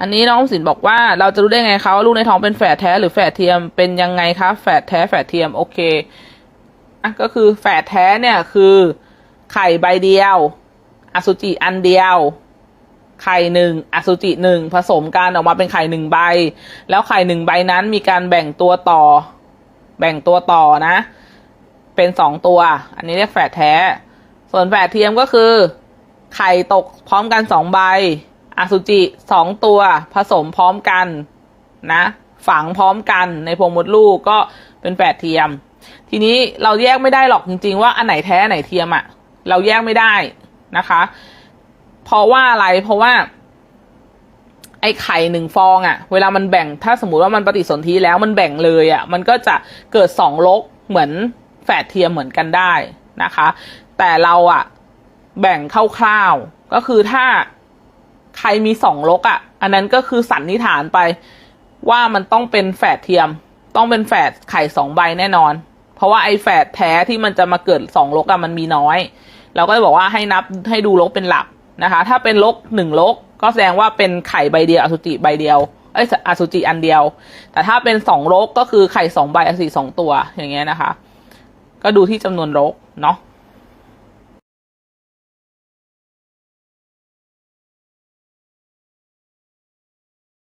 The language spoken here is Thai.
อันนี้น้องสินบอกว่าเราจะรู้ได้ไงคะว่าลูกในท้องเป็นแฝดแท้หรือแฝดเทียมเป็นยังไงคะแฝดแท้แฝดเทียมโอเคอะก็คือแฝดแท้เนี่ยคือไข่ใบเดียว อสุจิอันเดียว ไข่หนึ่งอสุจิหนึ่งผสมกันออกมาเป็นไข่หนึ่งใบ แล้วไข่หนึ่งใบนั้นมีการแบ่งตัวต่อ แบ่งตัวต่อนะ เป็นสองตัว อันนี้เรียกแฝดแท้ ส่วนแฝดเทียมก็คือ ไข่ตกพร้อมกันสองใบ อสุจิสองตัวผสมพร้อมกันนะ ฝังพร้อมกันในโพรงมดลูกก็เป็นแฝดเทียม ทีนี้เราแยกไม่ได้หรอกจริงๆว่าอันไหนแท้อันไหนเทียมอะเราแยกไม่ได้นะคะ เพราะว่าอะไรเพราะว่า ไอ้ไข่หนึ่งฟองอะเวลามันแบ่งถ้าสมมติว่ามันปฏิสนธิแล้วมันแบ่งเลยอะมันก็จะเกิดสองลกเหมือนแฝดเทียมเหมือนกันได้นะคะ แต่เราอะแบ่งคร่าวๆก็คือถ้า รมีสองลกอะอันนั้นก็คือสันนิษฐานไปว่ามันต้องเป็นแฝดเทียม ต้องเป็นแฝดไข่สองใบแน่นอน เพราะว่าไอ้แฝดแท้ที่มันจะมาเกิดสองลกอะมันมีน้อย เราก็จะบอกว่าให้นับให้ดูลกเป็นหลักนะคะ ถ้าเป็นลกหนึ่งลก ก็แสดงว่าเป็นไข่ใบเดียวอสุจิใบเดียวเอ้ยอสุจิอันเดียว แต่ถ้าเป็นสองลกก็คือไข่สองใบอสุจิสองตัวอย่างเงี้ยนะคะ ก็ดูที่จำนวนลกเนาะ